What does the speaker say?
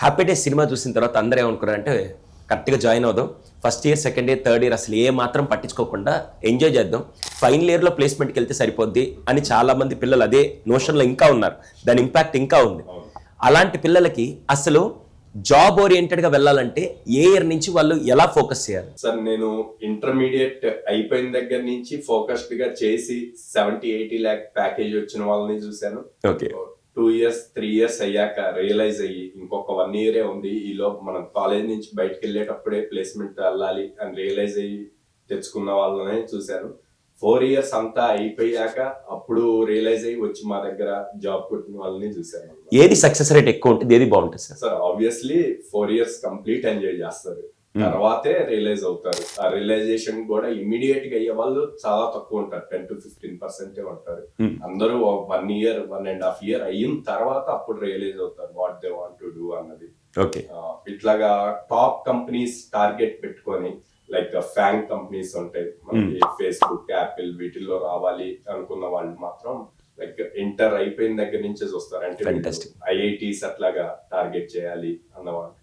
Happy days cinema చూసిన తర్వాత అందరూ ఏమనుకున్నారంటే కరెక్ట్గా జాయిన్ అవుదాం. First year second year third year అసలు ఏ మాత్రం పట్టించుకోకుండా ఎంజాయ్ చేద్దాం. ఫైనల్ ఇయర్లో ప్లేస్మెంట్కి వెళ్తే సరిపోద్ది అని చాలా మంది పిల్లలు అదే నోషన్లో ఇంకా ఉన్నారు. దాని ఇంపాక్ట్ ఇంకా ఉంది. అలాంటి పిల్లలకి అసలు జాబ్ ఓరియంటెడ్గా వెళ్ళాలంటే ఏ ఇయర్ నుంచి వాళ్ళు ఎలా ఫోకస్ చేయాలి? సార్ నేను ఇంటర్మీడియట్ అయిపోయిన దగ్గర నుంచి ఫోకస్డ్గా చేసి సెవెంటీ ఎయిటీ ల్యాక్ ప్యాకేజ్ వచ్చిన వాళ్ళని చూశాను. Okay two years three years అయ్యాక రియలైజ్ అయ్యి ఇంకొక వన్ ఇయరే ఉంది. ఈలో మనం కాలేజ్ నుంచి బయటకు వెళ్ళేటప్పుడే ప్లేస్మెంట్ వెళ్ళాలి అని రియలైజ్ అయ్యి తెచ్చుకున్న వాళ్ళనే చూశాను. ఫోర్ ఇయర్స్ అంతా అయిపోయాక అప్పుడు రియలైజ్ అయ్యి వచ్చి మా దగ్గర జాబ్ కొట్టిన వాళ్ళని చూశాను ఏది సక్సెస్ రేట్ ఎక్కువ ఉంటుంది ఏది బాగుంటుంది sir sir obviously four years complete enjoy చేస్తారు. తర్వాతే రియలైజ్ అవుతారు. ఆ రియలైజేషన్ కూడా ఇమీడియట్గా అయ్యే వాళ్ళు చాలా తక్కువ ఉంటారు. టెన్ టు ఫిఫ్టీన్ పర్సెంటే ఉంటారు. అందరూ one year one and half year అయిన తర్వాత అప్పుడు రియలైజ్ అవుతారు what they want to do అన్నది. ఓకే. ఇట్లాగా టాప్ కంపెనీస్ టార్గెట్ పెట్టుకొని లైక్ ఫ్యాంగ్ కంపెనీస్ ఉంటాయి. మనకి ఫేస్బుక్ యాపిల్ వీటిల్లో రావాలి అనుకున్న వాళ్ళు మాత్రం లైక్ ఇంటర్ అయిపోయిన దగ్గర నుంచే చూస్తారు. అంటే. ఐఐటీస్ అట్లాగా టార్గెట్ చేయాలి అన్నవాళ్ళు.